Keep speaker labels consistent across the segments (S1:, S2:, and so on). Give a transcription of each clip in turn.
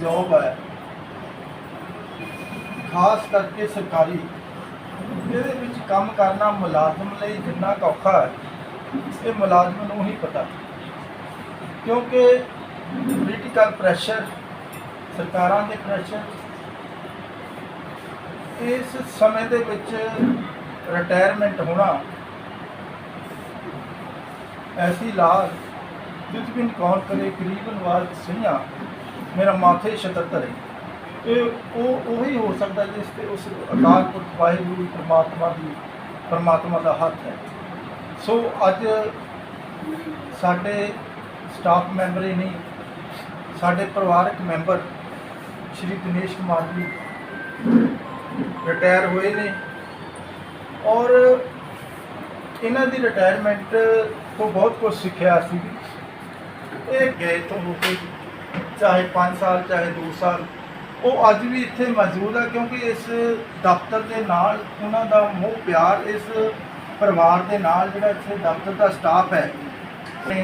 S1: Job ਹੈ। ਖਾਸ ਕਰਕੇ ਸਰਕਾਰੀ। ਇਹਦੇ ਵਿੱਚ ਕੰਮ ਕਰਨਾ ਮੁਲਾਜ਼ਮ ਲਈ ਜਿੰਨਾ ਕੁ ਔਖਾ ਹੈ, ਇਹ ਮੁਲਾਜ਼ਮ ਨੂੰ ਹੀ ਪਤਾ। ਕਿਉਂਕਿ ਪੋਲੀਟੀਕਲ ਪ੍ਰੈਸ਼ਰ ਸਰਕਾਰਾਂ ਦੇ ਪ੍ਰੈਸ਼ਰ ਇਸ ਸਮੇਂ ਦੇ ਵਿੱਚ ਰਿਟਾਇਰਮੈਂਟ ਹੋਣਾ ਐਸੀ ਲਾਜ਼ ਜਿਸ ਬਿਨ ਕੌਣ ਕਰੇ ਕਰੀਬਨ ਵਾਰ ਸਿੰਘਾਂ ਮੇਰਾ ਮਾਥੇ 77 ਹੈ ਇਹ ਉਹ ਉਹੀ ਹੋ ਸਕਦਾ ਜਿਸ ਤੇ ਉਸ ਅਕਾਲ ਪੁਰਖ ਵਾਹਿਗੁਰੂ ਪਰਮਾਤਮਾ ਦੀ, ਪਰਮਾਤਮਾ ਦਾ ਹੱਥ ਹੈ। ਸੋ ਅੱਜ ਸਾਡੇ ਸਟਾਫ ਮੈਂਬਰ ਹੀ ਨਹੀਂ, ਸਾਡੇ ਪਰਿਵਾਰਕ ਮੈਂਬਰ ਸ਼੍ਰੀ ਦਿਨੇਸ਼ ਕੁਮਾਰ ਜੀ ਰਿਟਾਇਰ ਹੋਏ ਨੇ ਔਰ ਇਹਨਾਂ ਦੀ ਰਿਟਾਇਰਮੈਂਟ ਤੋਂ ਬਹੁਤ ਕੁਝ ਸਿੱਖਿਆ ਸੀ। ਇਹ ਗਏ ਤੋਂ ਹੋ ਕੇ ਚਾਹੇ 5 ਸਾਲ, ਚਾਹੇ 2 ਸਾਲ। ਉਹ ਅੱਜ ਵੀ ਇੱਥੇ ਮੌਜੂਦ ਹੈ ਕਿਉਂਕਿ ਇਸ ਦਫ਼ਤਰ ਦੇ ਨਾਲ ਉਹਨਾਂ ਦਾ ਮੋਹ ਪਿਆਰ ਇਸ ਪਰਿਵਾਰ ਦੇ ਨਾਲ ਜਿਹੜਾ ਇੱਥੇ ਦਫ਼ਤਰ ਦਾ ਸਟਾਫ ਹੈ। ਤੇ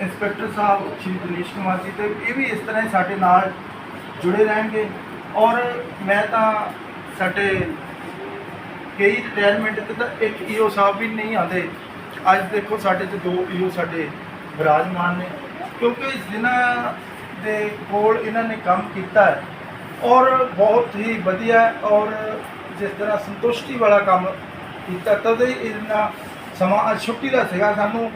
S1: ਇੰਸਪੈਕਟਰ ਸਾਹਿਬ, ਸ਼੍ਰੀ ਦਿਨੇਸ਼ ਕੁਮਾਰ ਜੀ ਤੇ ਇਹ ਵੀ ਇਸ ਤਰ੍ਹਾਂ ਹੀ ਸਾਡੇ ਨਾਲ ਜੁੜੇ ਰਹਿਣਗੇ। ਔਰ ਮੈਂ ਤਾਂ ਸਾਡੇ ਕਈ ਰਿਟਾਇਰਮੈਂਟ ਤੇ ਤਾਂ ਇੱਕ ਈਓ ਸਾਹਿਬ ਵੀ ਨਹੀਂ ਆਉਂਦੇ। ਅੱਜ ਦੇਖੋ ਸਾਡੇ ਚ ਦੋ ਈਓ ਸਾਡੇ ਵਿਰਾਜਮਾਨ ਨੇ। ਕਿਉਂਕਿ ਜਿਨ੍ਹਾਂ ਦੇ ਕੋਲ ਇਹਨਾਂ ਨੇ ਕੰਮ ਕੀਤਾ ਹੈ। ਔਰ ਬਹੁਤ ਹੀ ਵਧੀਆ ਔਰ ਜਿਸ ਤਰ੍ਹਾਂ ਸੰਤੁਸ਼ਟੀ ਵਾਲਾ ਕੰਮ ਕੀਤਾ, ਤਦ ਹੀ ਇਹਨਾਂ ਸਮਾਂ, ਅੱਜ ਛੁੱਟੀ ਦਾ ਸੀਗਾ, ਸਾਨੂੰ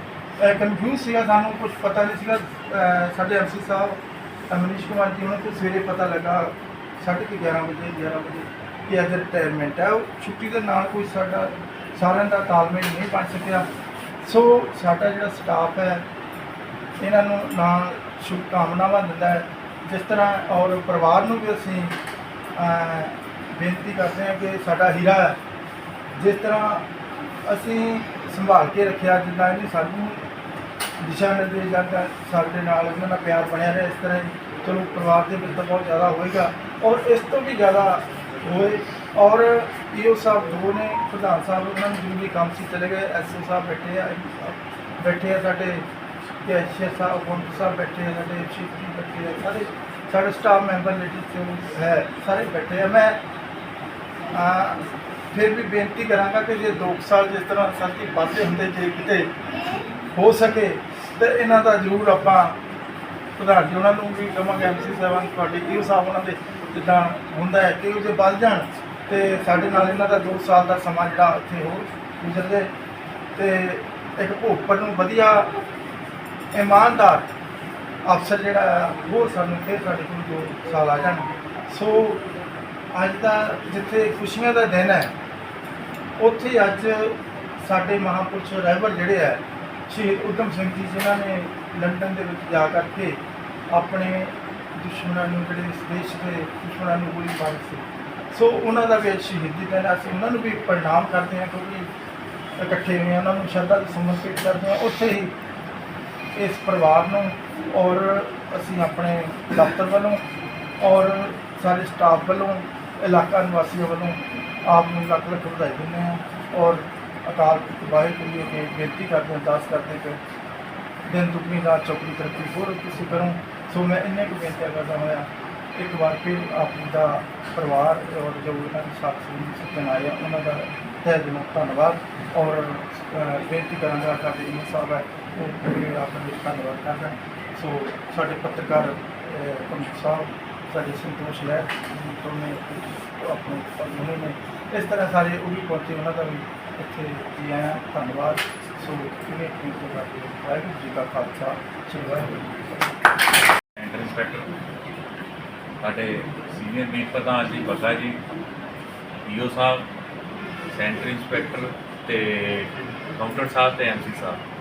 S1: ਕਨਫਿਊਜ਼ ਸੀਗਾ, ਸਾਨੂੰ ਕੁਝ ਪਤਾ ਨਹੀਂ ਸੀਗਾ। ਅਹ, ਸਾਡੇ ਐਮਸੀ ਸਾਹਿਬ, ਅਹ, ਮਨੀਸ਼ ਕੁਮਾਰ ਜੀ, ਉਹਨਾਂ ਨੂੰ ਸਵੇਰੇ ਪਤਾ ਲੱਗਾ 11:30 ਵਜੇ 11 ਵਜੇ, ਕਿ ਅੱਜ ਰਿਟਾਇਰਮੈਂਟ ਹੈ। ਉਹ ਛੁੱਟੀ ਦੇ ਨਾਲ ਕੋਈ ਸਾਡਾ, ਸਾਰਿਆਂ ਦਾ ਤਾਲਮੇਲ ਨਹੀਂ ਬਣ ਸਕਿਆ। ਸੋ ਸਾਡਾ ਜਿਹੜਾ ਸਟਾਫ ਹੈ, ਇਹਨਾਂ ਨੂੰ ਨਾਲ ਸ਼ੁਭਕਾਮਨਾਵਾਂ ਦਿੰਦਾ ਹੈ। ਜਿਸ ਤਰ੍ਹਾਂ ਔਰ ਪਰਿਵਾਰ ਨੂੰ ਵੀ ਅਸੀਂ ਬੇਨਤੀ ਕਰਦੇ ਹਾਂ ਕਿ ਸਾਡਾ ਹੀਰਾ ਹੈ। ਜਿਸ ਤਰ੍ਹਾਂ ਅਸੀਂ ਸੰਭਾਲ ਕੇ ਰੱਖਿਆ, ਜਿੱਦਾਂ ਇਹਨੇ ਸਾਨੂੰ ਦਿਸ਼ਾ ਨਿਰਦੇਸ਼ ਜਾਂਦਾ ਸਾਡੇ ਨਾਲ ਇਹਨਾਂ ਦਾ ਪਿਆਰ ਬਣਿਆ ਰਿਹਾ, ਇਸ ਤਰ੍ਹਾਂ ਹੀ ਚਲੋ ਪਰਿਵਾਰ ਦੇ ਵਿੱਚ ਤਾਂ ਬਹੁਤ ਜ਼ਿਆਦਾ ਹੋਏਗਾ। ਔਰ ਇਸ ਤੋਂ ਵੀ ਜ਼ਿਆਦਾ ਹੋਏ, ਔਰ ਈਓ ਸਾਹਿਬ ਦੋ ਨੇ, ਪ੍ਰਧਾਨ ਸਾਹਿਬ, ਉਹਨਾਂ ਨੂੰ ਜ਼ਰੂਰੀ ਕੰਮ ਸੀ, ਚਲੇ ਗਏ ਐਸਓ ਸਾਹਿਬ ਬੈਠੇ ਆ ਬੈਠੇ ਆ ਸਾਡੇ ਕੈਸ਼ੀਅਰ ਸਾਹਿਬ ਗੁੰਡ ਸਾਹਿਬ ਬੈਠੇ ਆ ਸਾਡੇ ਚੀਫ ਜੀ ਬੈਠੇ ਆ, ਸਾਰੇ, ਸਾਡੇ ਸਟਾਫ ਮੈਂਬਰ ਲੇਡੀਜ਼ ਹੈ, ਸਾਰੇ ਬੈਠੇ ਆ। ਮੈਂ ਫਿਰ ਵੀ ਬੇਨਤੀ ਕਰਾਂਗਾ ਕਿ ਜੇ 2 ਸਾਲ ਜਿਸ ਤਰ੍ਹਾਂ ਸਾਡੀ ਵਾਧੇ ਹੁੰਦੇ, ਜੇ ਕਿਤੇ ਹੋ ਸਕੇ, ਤੇ ਇਹਨਾਂ ਦਾ ਜ਼ਰੂਰ ਆਪਾਂ ਪ੍ਰਧਾਨ ਜੀ ਉਹਨਾਂ ਨੂੰ ਵੀ ਕਹਾਂਗੇ ਐਮਸੀ ਸਾਹਿਬਾਨ, ਤੁਹਾਡੇ ਇਹ ਸਾਹਿਬ ਉਹਨਾਂ ਦੇ ਜਿੱਦਾਂ ਹੁੰਦਾ ਹੈ ਕਿ ਉਹ ਜੇ ਵੱਧ ਜਾਣ, ਤੇ ਸਾਡੇ ਨਾਲ ਇਹਨਾਂ ਦਾ 2 ਸਾਲ ਦਾ ਸਮਾਂ ਜਿਹੜਾ ਇੱਥੇ ਹੋਰ ਗੁਜ਼ਰ ਜਾਏ। ਤੇ ਇੱਕ ਭੋਪਰ ਨੂੰ ਵਧੀਆ ਇਮਾਨਦਾਰ ਅਫਸਰ ਜਿਹੜਾ ਹੈ, ਹੋਰ ਸਾਨੂੰ ਫਿਰ ਸਾਡੇ ਕੋਲ ਦੋ ਸਾਲ ਆ ਜਾਣ ਸੋ ਅੱਜ ਦਾ ਜਿੱਥੇ ਖੁਸ਼ੀਆਂ ਦਾ ਦਿਨ ਹੈ ਉੱਥੇ ਅੱਜ ਸਾਡੇ ਮਹਾਪੁਰਸ਼ ਰਹਿਬਰ ਜਿਹੜੇ ਹੈ ਸ਼ਹੀਦ ਉਦਮ ਸਿੰਘ ਜੀ ਜਿਨ੍ਹਾਂ ਨੇ ਲੰਡਨ ਦੇ ਵਿੱਚ ਜਾ ਕਰਕੇ ਆਪਣੇ ਦੁਸ਼ਮਣਾਂ ਨੂੰ ਜਿਹੜੇ ਇਸ ਦੇਸ਼ ਦੇ ਦੁਸ਼ਮਣਾਂ ਨੂੰ ਗੋਲੀ ਮਾਰੀ ਸੀ। ਸੋ ਉਹਨਾਂ ਦਾ ਵੀ ਸ਼ਹੀਦੀ ਦਿਨ ਅਸੀਂ ਉਹਨਾਂ ਨੂੰ ਵੀ ਪ੍ਰਣਾਮ ਕਰਦੇ ਹਾਂ ਕਿਉਂਕਿ ਇਕੱਠੇ ਹੋਏ ਹਾਂ, ਉਹਨਾਂ ਨੂੰ ਸ਼ਰਧਾ ਸਮਰਪਿਤ ਕਰਦੇ ਹਾਂ। ਉੱਥੇ ਹੀ ਇਸ ਪਰਿਵਾਰ ਨੂੰ ਔਰ ਅਸੀਂ ਆਪਣੇ ਦਫ਼ਤਰ ਵੱਲੋਂ ਔਰ ਸਾਰੇ ਸਟਾਫ ਵੱਲੋਂ ਇਲਾਕਾ ਨਿਵਾਸੀਆਂ ਵੱਲੋਂ ਆਪ ਨੂੰ ਲੱਖ ਲੱਖ ਵਧਾਈ ਦਿੰਦੇ ਹਾਂ ਔਰ ਅਕਾਲ ਪੁਰਖ ਵਾਹਿਗੁਰੂ ਜੀ ਅੱਗੇ ਬੇਨਤੀ ਕਰਦੇ ਹਾਂ ਅਰਦਾਸ ਕਰਦੇ ਕਿ ਦਿਨ ਦੁਗਣੀ ਰਾਤ ਚੌਕੜੀ ਤਰੱਕੀ ਹੋਰ ਤੁਸੀਂ ਕਰੋ। ਸੋ ਮੈਂ ਇੰਨੇ ਕੁ ਬੇਨਤੀ ਕਰਦਾ ਹੋਇਆ ਇੱਕ ਵਾਰ ਫਿਰ ਆਪ ਦਾ ਪਰਿਵਾਰ ਔਰ ਜੋ ਇਹਨਾਂ ਦੇ ਸਾਥ ਸੰਗੀ ਸੱਜਣ ਆਏ ਆ, ਉਹਨਾਂ ਦਾ ਤਹਿ ਦਿਲੋਂ ਧੰਨਵਾਦ ਔਰ ਬੇਨਤੀ ਕਰਾਂਗਾ ਸਾਡੇ ਜੀ ਸਾਹਿਬ ਹੈ ਉਹ ਵੀ ਆਪ ਦਾ ਧੰਨਵਾਦ ਕਰਦਾ। ਸੋ ਸਾਡੇ ਪੱਤਰਕਾਰ ਅਹ, ਸਾਹਿਬ ਸਾਡੇ ਸੰਤੋਸ਼ ਲੈ ਤੋਂ ਆਪਣੇ ਉਹਨਾਂ ਨੇ। ਇਸ ਤਰ੍ਹਾਂ ਸਾਰੇ ਉਹ ਵੀ ਪਹੁੰਚੇ ਉਹਨਾਂ ਦਾ ਵੀ ਇੱਥੇ ਜੀ ਆਇਆਂ ਧੰਨਵਾਦ। ਸੋ ਕਿਵੇਂ ਕਿਵੇਂ ਤੋਂ ਕਰਦੇ ਵਾਹਿਗੁਰੂ ਜੀ ਕਾ ਖਾਲਸਾ ਸ੍ਰੀ ਵਾਹਿਗੁਰੂ ਜੀ
S2: ਇੰਸਪੈਕਟਰ ਸਾਡੇ ਸੀਨੀਅਰ ਮੀਤ ਪ੍ਰਧਾਨ ਜੀ ਬੱਗਾ ਜੀ ਈਓ ਸਾਹਿਬ ਸੈਂਟਰ ਇੰਸਪੈਕਟਰ ਤੇ ਕਾਊਂਟਰ ਸਾਹਿਬ ਤੇ ਐਮਸੀ ਸਾਹਿਬ।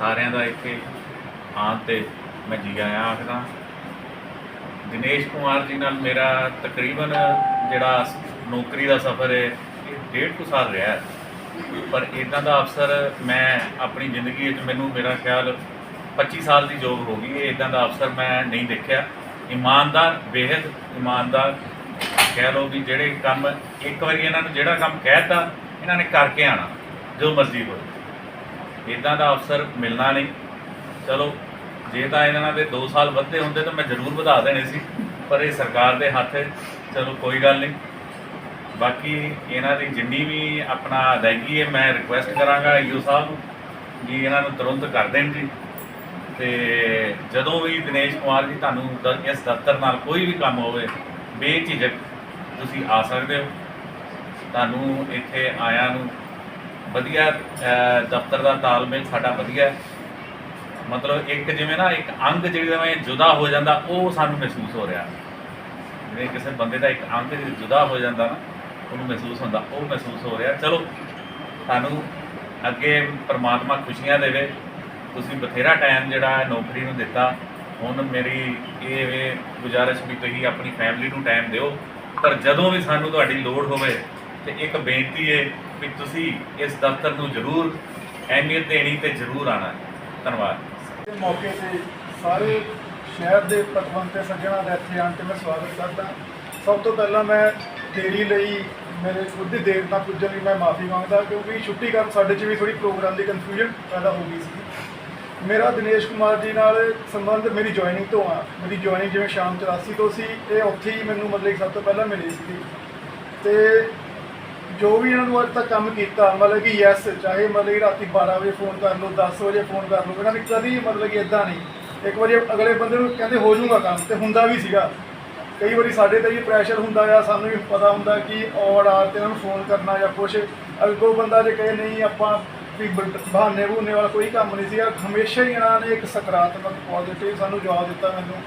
S2: ਸਾਰਿਆਂ ਦਾ ਇੱਥੇ ਆਉਣ ਤੇ ਮੈਂ ਜੀ ਆਇਆਂ ਆਖਦਾ। ਦਿਨੇਸ਼ ਕੁਮਾਰ ਜੀ ਨਾਲ ਮੇਰਾ ਤਕਰੀਬਨ ਜਿਹੜਾ ਨੌਕਰੀ ਦਾ ਸਫ਼ਰ ਹੈ ਇਹ ਡੇਢ ਕੁ ਸਾਲ ਰਿਹਾ ਹੈ। ਪਰ ਇਦਾਂ ਦਾ ਅਫਸਰ ਮੈਂ ਆਪਣੀ ਜ਼ਿੰਦਗੀ ਵਿੱਚ ਮੈਨੂੰ ਮੇਰਾ ਖਿਆਲ 25 ਸਾਲ ਦੀ ਜੋਬ ਹੋ ਗਈ ਇਦਾਂ ਦਾ ਅਫਸਰ ਮੈਂ ਨਹੀਂ ਦੇਖਿਆ। ਇਮਾਨਦਾਰ ਬੇहद ਇਮਾਨਦਾਰ ਕਹਿ ਲਓ ਵੀ ਜਿਹੜੇ ਕੰਮ ਇੱਕ ਵਾਰੀ ਇਹਨਾਂ ਨੂੰ ਜਿਹੜਾ ਕੰਮ ਕਹਿਤਾ ਇਹਨਾਂ ਨੇ ਕਰਕੇ ਆਣਾ ਜੋ ਮਰਜ਼ੀ ਹੋਵੇ। ਇਦਾਂ ਦਾ ਅਫਸਰ ਮਿਲਣਾ ਨਹੀਂ। ਚਲੋ, ਜੇ ਤਾਂ ਇਹਨਾਂ ਦੇ 2 ਸਾਲ ਵੱਧੇ ਹੁੰਦੇ ਤਾਂ ਮੈਂ ਜ਼ਰੂਰ ਵਧਾ ਦੇਣੇ ਸੀ, ਪਰ ਇਹ ਸਰਕਾਰ ਦੇ ਹੱਥ ਚਲੋ, ਕੋਈ ਗੱਲ ਨਹੀਂ। ਬਾਕੀ ਇਹਨਾਂ ਦੀ ਜਿੰਨੀ ਵੀ ਆਪਣਾ ਅਦਾਇਗੀ ਹੈ, ਮੈਂ ਰਿਕੁਐਸਟ ਕਰਾਂਗਾ ਈਓ ਸਾਹਿਬ ਨੂੰ ਵੀ ਇਹਨਾਂ ਨੂੰ ਤੁਰੰਤ ਕਰ ਦੇਣ ਜੀ। ਤੇ ਜਦੋਂ ਵੀ ਦਿਨੇਸ਼ ਕੁਮਾਰ ਜੀ ਤੁਹਾਨੂੰ ਦ- ਇਸ ਦਫ਼ਤਰ ਨਾਲ ਕੋਈ ਵੀ ਕੰਮ ਹੋਵੇ, ਬੇਝਿਜਕ ਤੁਸੀਂ ਆ ਸਕਦੇ ਹੋ। ਤੁਹਾਨੂੰ ਇੱਥੇ ਆਇਆਂ ਨੂੰ ਵਧੀਆ ਦਫ਼ਤਰ ਦਾ ਤਾਲਮੇਲ ਸਾਡਾ ਵਧੀਆ ਮਤਲਬ ਇੱਕ ਜਿਵੇਂ ਨਾ, ਇੱਕ ਅੰਗ ਜਿਵੇਂ ਜੁਦਾ ਹੋ ਜਾਂਦਾ, ਉਹ ਸਾਨੂੰ ਮਹਿਸੂਸ ਹੋ ਰਿਹਾ। ਜਿਵੇਂ ਕਿਸੇ ਬੰਦੇ ਦਾ ਇੱਕ ਅੰਗ ਜਿਹੜਾ ਜੁਦਾ ਹੋ ਜਾਂਦਾ ਨਾ, ਉਹਨੂੰ ਮਹਿਸੂਸ ਹੁੰਦਾ, ਉਹ ਮਹਿਸੂਸ ਹੋ ਰਿਹਾ। ਚਲੋ, ਸਾਨੂੰ ਅੱਗੇ ਪਰਮਾਤਮਾ ਖੁਸ਼ੀਆਂ ਦੇਵੇ। ਤੁਸੀਂ ਬਥੇਰਾ ਟਾਈਮ ਜਿਹੜਾ ਹੈ ਨੌਕਰੀ ਨੂੰ ਦਿੱਤਾ। ਹੁਣ ਮੇਰੀ ਇਹ ਵੇ ਗੁਜ਼ਾਰਿਸ਼ ਵੀ ਤੁਸੀਂ ਆਪਣੀ ਫੈਮਿਲੀ ਨੂੰ ਟਾਈਮ ਦਿਓ। ਪਰ ਜਦੋਂ ਵੀ ਸਾਨੂੰ ਤੁਹਾਡੀ ਲੋੜ ਹੋਵੇ, ਤੇ ਇੱਕ ਬੇਨਤੀ ਹੈ ਵੀ ਤੁਸੀਂ ਇਸ ਦਫ਼ਤਰ ਨੂੰ ਜ਼ਰੂਰ, ਅਹਿਮੀਅਤ ਦੇਣੀ ਤੇ ਜ਼ਰੂਰ ਆਣਾ ਧੰਨਵਾਦ।
S3: ਇਸ ਮੌਕੇ ਤੇ ਸਾਰੇ ਸ਼ਹਿਰ ਦੇ ਪਤਵੰਤੇ ਸੱਜਣਾਂ ਦਾ ਇੱਥੇ ਆਣ 'ਤੇ ਮੈਂ ਸਵਾਗਤ ਕਰਦਾ। ਸਭ ਤੋਂ ਪਹਿਲਾਂ ਮੈਂ ਦੇਰੀ ਲਈ ਮੇਰੇ ਖੁਦ ਦੀ ਦੇਰ ਨਾਲ ਪੁੱਜਣ ਲਈ ਮੈਂ ਮਾਫੀ ਮੰਗਦਾ ਕਿਉਂਕਿ ਛੁੱਟੀ ਕਾਰਨ ਸਾਡੇ 'ਚ ਵੀ ਥੋੜੀ ਪ੍ਰੋਗਰਾਮ ਦੀ ਕਨਫਿਊਜ਼ਨ ਪੈਦਾ ਹੋ ਗਈ ਸੀ। ਮੇਰਾ ਦਿਨੇਸ਼ ਕੁਮਾਰ ਜੀ ਨਾਲ ਸੰਬੰਧ ਮੇਰੀ ਜੁਆਇਨਿੰਗ ਤੋਂ ਆ। ਮੇਰੀ ਜੁਆਇਨਿੰਗ ਜਿਵੇਂ ਸ਼ਾਮ 84 ਤੋਂ ਸੀ, ਇਹ ਉੱਥੇ ਹੀ ਮੈਨੂੰ ਮਤਲਬ ਕਿ ਸਭ ਤੋਂ ਪਹਿਲਾਂ ਮਿਲੀ ਸੀ। ਤੇ ਜੋ ਵੀ ਇਹਨਾਂ ਨੂੰ ਅੱਜ ਤੱਕ ਕੰਮ ਕੀਤਾ, ਮਤਲਬ ਕਿ ਯੈਸ ਚਾਹੇ ਮਤਲਬ ਕਿ ਰਾਤੀ 12 ਵਜੇ ਫੋਨ ਕਰ ਲਓ 10 ਵਜੇ ਫੋਨ ਕਰ ਲਓ, ਇਹਨਾਂ ਨੇ ਕਦੀ ਮਤਲਬ ਕਿ ਇਦਾਂ ਨਹੀਂ। ਇੱਕ ਵਾਰੀ ਅਗਲੇ ਬੰਦੇ ਨੂੰ ਕਹਿੰਦੇ ਹੋ ਜਾਊਗਾ ਕੰਮ, ਤੇ ਹੁੰਦਾ ਵੀ ਸੀਗਾ। ਕਈ ਵਾਰੀ ਸਾਡੇ ਤੇ ਵੀ ਪ੍ਰੈਸ਼ਰ ਹੁੰਦਾ ਆ, ਸਾਨੂੰ ਵੀ ਪਤਾ ਹੁੰਦਾ ਕਿ ਔੜ ਆ ਤੇ ਇਹਨਾਂ ਨੂੰ ਫੋਨ ਕਰਨਾ ਜਾਂ ਕੁਛ। ਅੱਗੋਂ ਬੰਦਾ ਜੇ ਕਹੇ, ਨਹੀਂ, ਆਪਾਂ ਵੀ ਬ- ਬਹਾਨੇ ਬਹੂਨੇ ਵਾਲਾ ਕੋਈ ਕੰਮ ਨਹੀਂ ਸੀਗਾ। ਹਮੇਸ਼ਾ ਹੀ ਇਹਨਾਂ ਨੇ ਇੱਕ ਸਕਾਰਾਤਮਕ ਪੋਜ਼ਿਟਿਵ ਸਾਨੂੰ ਜਵਾਬ ਦਿੱਤਾ ਮੈਨੂੰ।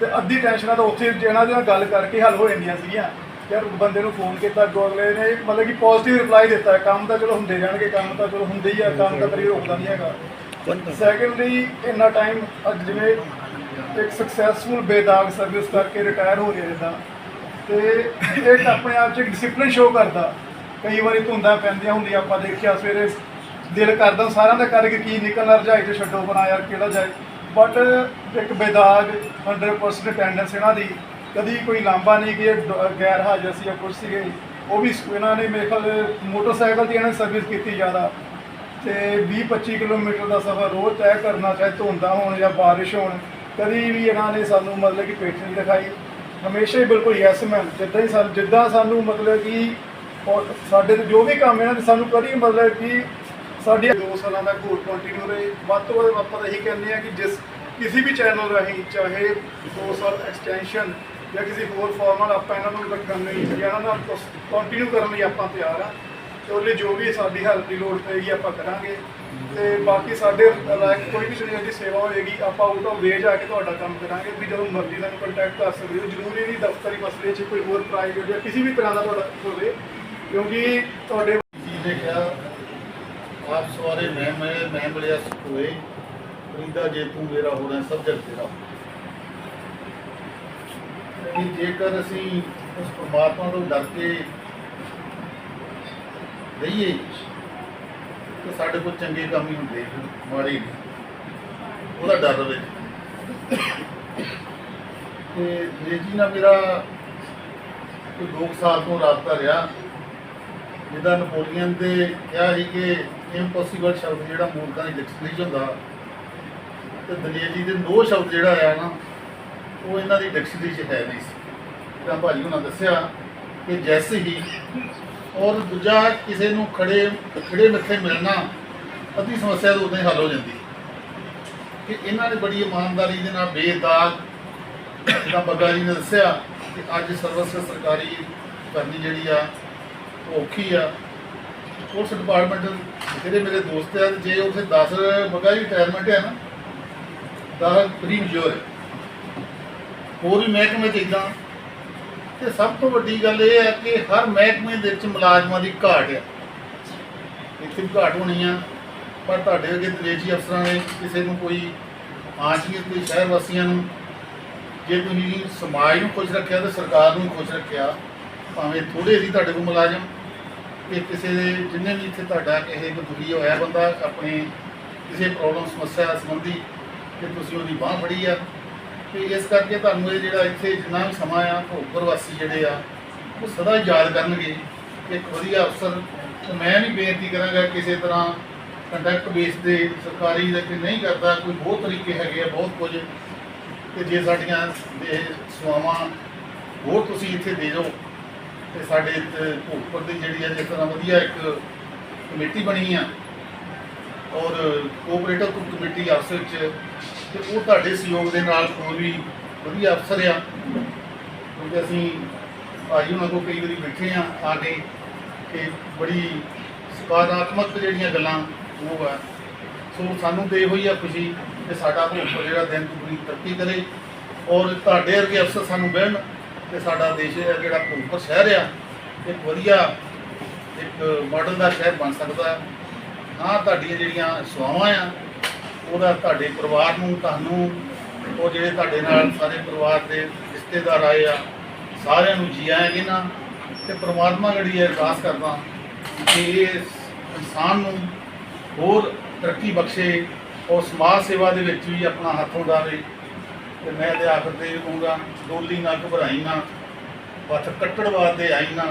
S3: ਤੇ ਅੱਧੀ ਟੈਨਸ਼ਨਾਂ ਤਾਂ ਉੱਥੇ ਜਿਹਨਾਂ ਦੇ ਨਾਲ ਗੱਲ ਕਰਕੇ ਹੱਲ ਹੋ ਜਾਂਦੀਆਂ ਸੀਗੀਆਂ। ਯਾਰ ਬੰਦੇ ਨੂੰ ਫੋਨ ਕੀਤਾ ਅੱਗੋਂ ਅਗਲੇ ਨੇ ਮਤਲਬ ਕਿ ਪੋਜ਼ਿਟਿਵ ਰਿਪਲਾਈ ਦਿੱਤਾ ਕੰਮ ਤਾਂ ਚਲੋ ਹੁੰਦੇ ਜਾਣਗੇ ਕੰਮ ਤਾਂ ਚਲੋ ਹੁੰਦੇ ਹੀ ਆ ਕੰਮ ਤਾਂ ਕਰੀ ਰੋਕਦਾ ਨਹੀਂ ਹੈਗਾ। ਸੈਕੰਡਲੀ ਇੰਨਾ ਟਾਈਮ ਅੱਜ ਜਿਵੇਂ ਇੱਕ ਸਕਸੈਸਫੁਲ ਬੇਦਾਗ ਸਰਵਿਸ ਕਰਕੇ ਰਿਟਾਇਰ ਹੋ ਰਿਹਾ ਜਿੱਦਾਂ ਤੇ ਇੱਕ ਆਪਣੇ ਆਪ 'ਚ ਡਿਸਪਲਿਨ ਸ਼ੋ ਕਰਦਾ। ਕਈ ਵਾਰੀ ਧੁੰਦਾਂ ਪੈਂਦੀਆਂ ਹੁੰਦੀਆਂ ਆਪਾਂ ਦੇਖਿਆ ਸਵੇਰੇ ਦਿਲ ਕਰਦਾ ਸਾਰਿਆਂ ਦਾ ਕਰਕੇ ਕੀ ਨਿਕਲਣਾ ਰਜਾਈ ਤੇ ਛੱਡੋ ਬਣਾ ਯਾਰ ਕਿਹੜਾ ਜਾਏ। ਬਟ ਇੱਕ ਬੇਦਾਗ 100% ਅਟੈਂਡੈਂਸ ਇਹਨਾਂ ਦੀ ਕਦੀ ਕੋਈ ਲਾਂਬਾ ਨਹੀਂ ਕਿ ਗੈਰ ਹਾਜ਼ਰ ਸੀ ਜਾਂ ਕੁਛ ਸੀਗੇ। ਉਹ ਵੀ ਇਹਨਾਂ ਨੇ ਮੇਰੇ ਖਿਆਲ ਮੋਟਰਸਾਈਕਲ ਦੀ ਇਹਨਾਂ ਨੇ ਸਰਵਿਸ ਕੀਤੀ ਜ਼ਿਆਦਾ। ਤੇ 20-25 ਕਿਲੋਮੀਟਰ ਦਾ ਸਫ਼ਰ ਰੋਜ਼ ਤੈਅ ਕਰਨਾ, ਚਾਹੇ ਧੁੰਦਾ ਹੋਣ ਜਾਂ ਬਾਰਿਸ਼ ਹੋਣ, ਕਦੀ ਵੀ ਇਹਨਾਂ ਨੇ ਸਾਨੂੰ ਮਤਲਬ ਕਿ ਪੇਠ ਨਹੀਂ ਦਿਖਾਈ। ਹਮੇਸ਼ਾ ਹੀ ਬਿਲਕੁਲ ਯੈਸ ਮੈਮ ਜਿੱਦਾਂ ਹੀ ਸਾਨੂੰ ਜਿੱਦਾਂ ਸਾਨੂੰ ਮਤਲਬ ਕਿ ਔਰ ਸਾਡੇ ਤੇ ਜੋ ਵੀ ਕੰਮ ਇਹਨਾਂ ਨੇ ਸਾਨੂੰ ਕਦੀ ਮਤਲਬ ਕਿ ਸਾਡੀ 2 ਸਾਲਾਂ ਦਾ ਕੋਲ ਕੰਟੀਨਿਊ ਰਹੇ। ਵੱਧ ਤੋਂ ਵੱਧ ਆਪਾਂ ਤਾਂ ਇਹੀ ਕਹਿੰਦੇ ਆ ਕਿ ਜਿਸ ਕਿਸੇ ਵੀ ਚੈਨਲ ਰਾਹੀਂ, ਚਾਹੇ 2 ਸਾਲ ਐਕਸਟੈਂਸ਼ਨ ਜਾਂ ਕਿਸੇ ਹੋਰ ਫਾਰਮ ਨਾਲ ਆਪਾਂ ਇਹਨਾਂ ਨੂੰ ਰੱਖਣ ਲਈ ਜਾਂ ਇਹਨਾਂ ਨਾਲ ਕੰਟੀਨਿਊ ਕਰਨ ਲਈ ਆਪਾਂ ਤਿਆਰ ਆ। ਤੇ ਉਹਦੇ ਜੋ ਵੀ ਸਾਡੀ ਹੈਲਪ ਦੀ ਲੋੜ ਪਏਗੀ ਆਪਾਂ ਕਰਾਂਗੇ। ਤੇ ਬਾਕੀ ਸਾਡੇ ਲਾਇਕ ਕੋਈ ਵੀ ਸੁਨੇਹੇ ਦੀ ਸੇਵਾ ਹੋਏਗੀ, ਆਪਾਂ ਆਊਟ ਆਫ ਵੇ ਜਾ ਕੇ ਤੁਹਾਡਾ ਕੰਮ ਕਰਾਂਗੇ। ਵੀ ਜਦੋਂ ਮਰਜ਼ੀ ਸਾਨੂੰ ਕੰਟੈਕਟ ਕਰ ਸਕਦੇ ਹੋ। ਜ਼ਰੂਰੀ ਨਹੀਂ ਦਫ਼ਤਰੀ ਮਸਲੇ 'ਚ ਕੋਈ ਹੋਰ ਪ੍ਰਾਈਵੇਟ ਜਾਂ ਕਿਸੇ ਵੀ ਤਰ੍ਹਾਂ ਦਾ ਤੁਹਾਡਾ ਹੋਵੇ। ਕਿਉਂਕਿ ਤੁਹਾਡੇ
S4: ਜੀ ਨੇ ਕਿਹਾ ਆਪ ਸਵਾਰੇ ਮੈਂ ਮੈਂ ਮੈਂ ਮਿਲਿਆ ਹੋਏ ਫਰੀਦਾ ਜੇ ਤੂੰ ਮੇਰਾ ਹੋਣਾ ਸਭ ਜਗ ਤੇਰਾ। ਕਿ ਜੇਕਰ ਅਸੀਂ ਉਸ ਪਰਮਾਤਮਾ ਤੋਂ ਡਰ ਕੇ ਰਹੀਏ, ਤਾਂ ਸਾਡੇ ਕੋਲ ਚੰਗੇ ਕੰਮ ਹੀ ਹੁੰਦੇ ਮਾੜੇ ਨਹੀਂ। ਉਹਦਾ ਡਰ ਰਵੇ ਤੇ ਜੀ ਨਾਲ ਮੇਰਾ ਕੋਈ ਦੋ ਕੁ ਸਾਲ ਤੋਂ ਰਾਬਤਾ ਰਿਹਾ। ਜਿੱਦਾਂ ਨਪੋਲੀਅਨ ਦੇ ਕਿਹਾ ਸੀ ਕਿ ਇੰਪੋਸੀਬਲ ਸ਼ਬਦ ਜਿਹੜਾ ਮੂਰਖਾਂ ਦੀ ਡਿਕਸ਼ਨਰੀ ਹੁੰਦਾ, ਤੇ ਦਲੇਰ ਜੀ ਦੇ ਨੋ ਸ਼ਬਦ ਜਿਹੜਾ ਆਇਆ ਨਾ ਉਹ ਇਹਨਾਂ ਦੀ ਡਿਕਸ਼ਨਰੀ 'ਚ ਹੈ ਨਹੀਂ ਸੀ। ਤਾਂ ਭਾਜੀ ਉਹਨਾਂ ਦੱਸਿਆ ਕਿ ਜੈਸੇ ਹੀ ਔਰ ਦੂਜਾ ਕਿਸੇ ਨੂੰ ਖੜੇ ਖੜੇ ਮੱਥੇ ਮਿਲਣਾ ਅੱਧੀ ਸਮੱਸਿਆ ਤਾਂ ਉਦੋਂ ਹੀ ਹੱਲ ਹੋ ਜਾਂਦੀ। ਕਿ ਇਹਨਾਂ ਨੇ ਬੜੀ ਇਮਾਨਦਾਰੀ ਦੇ ਨਾਲ ਬੇਦਾਗ ਜਿੱਦਾਂ ਬੱਗਾ ਜੀ ਨੇ ਦੱਸਿਆ ਕਿ ਅੱਜ ਸਰਵਿਸ ਸਰਕਾਰੀ ਕਰਨੀ ਜਿਹੜੀ ਆ, ਉਹ ਔਖੀ ਆ। ਉਸ ਡਿਪਾਰਟਮੈਂਟ ਜਿਹੜੇ ਮੇਰੇ ਦੋਸਤ ਆ, ਜੇ ਉੱਥੇ 10 ਬੱਗਾ ਜੀ ਰਿਟਾਇਰਮੈਂਟ ਹੈ ਨਾ 10 ਪ੍ਰੀ ਮਿਜੋਰ ਹੈ ਹੋਰ ਵੀ ਮਹਿਕਮੇ ਚ ਇਦਾਂ ਤੇ ਸਭ ਤੋਂ ਵੱਡੀ ਗੱਲ ਇਹ ਹੈ ਕਿ ਹਰ ਮਹਿਕਮੇ ਦੇ ਵਿੱਚ ਮੁਲਾਜ਼ਮਾਂ ਦੀ ਘਾਟ ਆ ਇੱਥੇ ਵੀ ਘਾਟ ਹੋਣੀ ਆ, ਪਰ ਤੁਹਾਡੇ ਅੱਗੇ ਦਲੇਜੀ ਅਫਸਰਾਂ ਨੇ ਕਿਸੇ ਨੂੰ ਕੋਈ ਆਸ਼ੀਅਤ ਕੋਈ ਸ਼ਹਿਰ ਵਾਸੀਆਂ ਨੂੰ ਜੇ ਤੁਸੀਂ ਸਮਾਜ ਨੂੰ ਖੁਸ਼ ਰੱਖਿਆ ਤੇ ਸਰਕਾਰ ਨੂੰ ਖੁਸ਼ ਰੱਖਿਆ, ਭਾਵੇਂ ਥੋੜੇ ਸੀ ਤੁਹਾਡੇ ਕੋਲ ਮੁਲਾਜ਼ਮ ਕਿ ਕਿਸੇ ਦੇ ਜਿੰਨੇ ਵੀ ਇੱਥੇ ਤੁਹਾਡਾ ਕਿਸੇ ਕੋ ਦੁਖੀ ਹੋਇਆ ਬੰਦਾ, ਆਪਣੇ ਕਿਸੇ ਪ੍ਰੋਬਲਮ ਸਮੱਸਿਆ ਸੰਬੰਧੀ ਕਿ ਤੁਸੀਂ ਉਹਦੀ ਬਾਹ ਫੜੀ ਆ। ਤੇ ਇਸ ਕਰਕੇ ਤੁਹਾਨੂੰ ਇਹ ਜਿਹੜਾ ਇੱਥੇ ਜਿੰਨਾ ਵੀ ਸਮਾਂ ਆ ਭੋਗਪੁਰ ਵਾਸੀ ਜਿਹੜੇ ਆ, ਉਹ ਸਦਾ ਯਾਦ ਕਰਨਗੇ ਇੱਕ ਵਧੀਆ ਅਫਸਰ ਤੇ ਮੈਂ ਵੀ ਬੇਨਤੀ ਕਰਾਂਗਾ ਕਿਸੇ ਤਰ੍ਹਾਂ ਕੰਟੈਕਟ ਬੇਸ ਤੇ ਸਰਕਾਰੀ ਦੇ ਕਿ ਨਹੀਂ ਕਰਦਾ, ਕੋਈ ਬਹੁਤ ਤਰੀਕੇ ਹੈਗੇ ਆ, ਬਹੁਤ ਕੁਝ। ਤੇ ਜੇ ਸਾਡੀਆਂ ਇਹ ਸੇਵਾਵਾਂ ਹੋਰ ਤੁਸੀਂ ਇੱਥੇ ਦੇ ਜਾਓ ਤੇ ਸਾਡੇ ਇੱਥੇ ਭੋਗਪੁਰ ਦੀ ਜਿਹੜੀ ਹੈ ਜਿਸ ਤਰ੍ਹਾਂ ਵਧੀਆ ਇੱਕ ਕਮੇਟੀ ਬਣੀ ਆ, ਔਰ ਕੋਆਪਰੇਟਿਵ ਕਮੇਟੀ ਆਪਸ ਵਿੱਚ ਤੇ ਉਹ ਤੁਹਾਡੇ ਸਹਿਯੋਗ ਦੇ ਨਾਲ ਹੋਰ ਵੀ ਵਧੀਆ ਅਫਸਰ ਆ। ਕਿਉਂਕਿ ਅਸੀਂ ਭਾਜੀ ਉਹਨਾਂ ਕੋਲ ਕਈ ਵਾਰੀ ਬੈਠੇ ਆ ਆ ਕੇ ਕਿ ਬੜੀ ਸਕਾਰਾਤਮਕ ਜਿਹੜੀਆਂ ਗੱਲਾਂ ਉਹ ਆ। ਸੋ ਸਾਨੂੰ ਤੇ ਇਹੋ ਆ ਖੁਸ਼ੀ ਕਿ ਸਾਡਾ ਭੋਗਪੁਰ ਜਿਹੜਾ ਦਿਨ ਦੁਗਣੀ ਤਰੱਕੀ ਕਰੇ ਔਰ ਤੁਹਾਡੇ ਵਰਗੇ ਅਫਸਰ ਸਾਨੂੰ ਮਿਲਣ ਤੇ ਸਾਡਾ ਦੇਸ਼ ਹੈ ਜਿਹੜਾ ਭੋਗਪੁਰ ਸ਼ਹਿਰ ਆ, ਇੱਕ ਵਧੀਆ ਇੱਕ ਮਾਡਲ ਦਾ ਸ਼ਹਿਰ ਬਣ ਸਕਦਾ। ਹਾਂ ਤੁਹਾਡੀਆਂ ਜਿਹੜੀਆਂ ਸੇਵਾਵਾਂ ਆ ਉਹਦਾ ਤੁਹਾਡੇ ਪਰਿਵਾਰ ਨੂੰ, ਤੁਹਾਨੂੰ, ਉਹ ਜਿਹੜੇ ਤੁਹਾਡੇ ਨਾਲ ਸਾਰੇ ਪਰਿਵਾਰ ਦੇ ਰਿਸ਼ਤੇਦਾਰ ਆਏ ਆ, ਸਾਰਿਆਂ ਨੂੰ ਜੀ ਆਇਆਂ ਨਾ। ਤੇ ਪ੍ਰਮਾਤਮਾ ਜਿਹੜੀ ਹੈ, ਅਰਦਾਸ ਕਰਦਾ ਕਿ ਇਹ ਇਨਸਾਨ ਨੂੰ ਹੋਰ ਤਰੱਕੀ ਬਖਸ਼ੇ, ਉਹ ਸਮਾਜ ਸੇਵਾ ਦੇ ਵਿੱਚ ਵੀ ਆਪਣਾ ਹੱਥ ਉਡਾਵੇ। ਤੇ ਮੈਂ ਤੇ ਆਖਰ ਤੇ ਕਹੂੰਗਾ, ਡੋਲੀ ਨਾ ਘਬਰਾਈ ਨਾ ਪੱਥ ਕੱਟੜ ਵਾਦੇ ਆਈ ਨਾ,